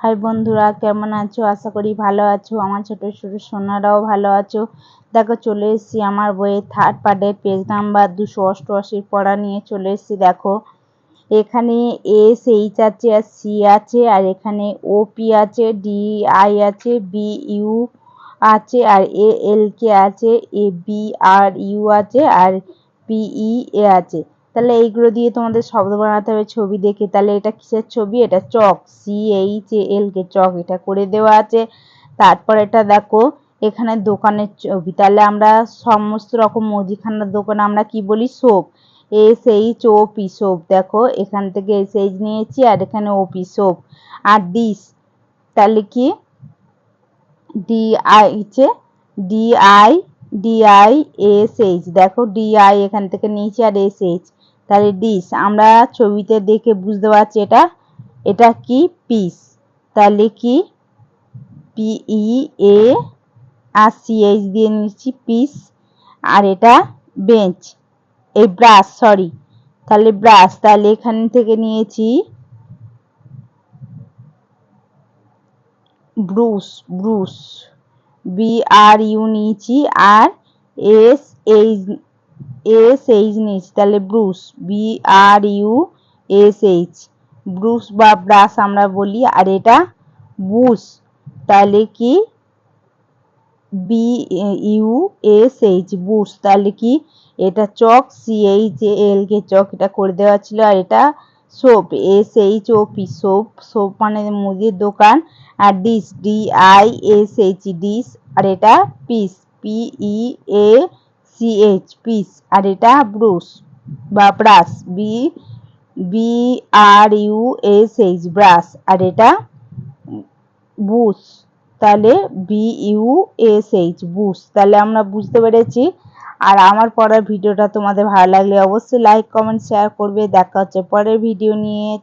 High বন্ধুরা, কেমন আছো? আশা করি ভালো আছো। আমার ছোট ছোট সোনারাও ভালো আছো। দেখো, চলে এসেছি আমার বইয়ের থার্ড পার্টের পেজ নাম্বার দুশো অষ্টআশির পড়া নিয়ে চলে এসেছি, দেখো। এখানে এস এইচ আছে আর সি আছে, আর এখানে ও পি আছে ডি আই আছে বি ইউ আছে, আর এ এল কে আছে এ বি আর ইউ আছে, আর পিই এ আছে। তাহলে এইগুলো দিয়ে তোমাদের শব্দ বানাতে হবে, ছবি দেখে। তাহলে এটা কিসের ছবি? এটা চক সি এইচ এল কে চক। এটা করে দেওয়া আছে। তারপর এটা দেখো, এখানে দোকানের ছবি। তাহলে আমরা সমস্ত রকম মুদিখানার দোকানে, আমরা কি বলি? Soap. S H O P soap. দেখো, এখান থেকে এস এইচ নিয়েছি আর এখানে ও পি সোপ। আর ডিস তাহলে কি? D I D I D I S H দেখো ডি আই এখান থেকে নিয়েছি আর এস এইচ তাহলে ডিশ আমরা ছবিতে দেখে বুঝতে পারছি এটা। এটা কি পিস তাহলে কি? পিই এ আর সিএইচ দিয়ে নিচ্ছি পিস আর এটা বেঞ্চ এই ব্রাশ সরি তাহলে ব্রাশ তাহলে এখান থেকে নিয়েছি brush brush B R U নিয়েছি। আর এস এইচ এস এইচ নিয়েছি তাহলে brush B R U S H brush বা ব্রাশ আমরা বলি, আর এটা বুশ তাহলে কি? B U S H bush তাহলে কি? এটা চক সি এইচ এল কে চক, এটা করে দেওয়া ছিল, আর এটা shop S H O P shop shop মানে মুদির দোকান, আর dish D I S H dish আর এটা peach P E A C H peach আর এটা ব্রুশ বা brush B B R U S H brush আর এটা বুশ তাহলে B U S H bush তাহলে আমরা বুঝতে পেরেছি। আর আমার পরের ভিডিওটা তোমাদের ভালো লাগলে অবশ্যই লাইক কমেন্ট শেয়ার করবে। দেখা হচ্ছে পরের ভিডিও নিয়ে।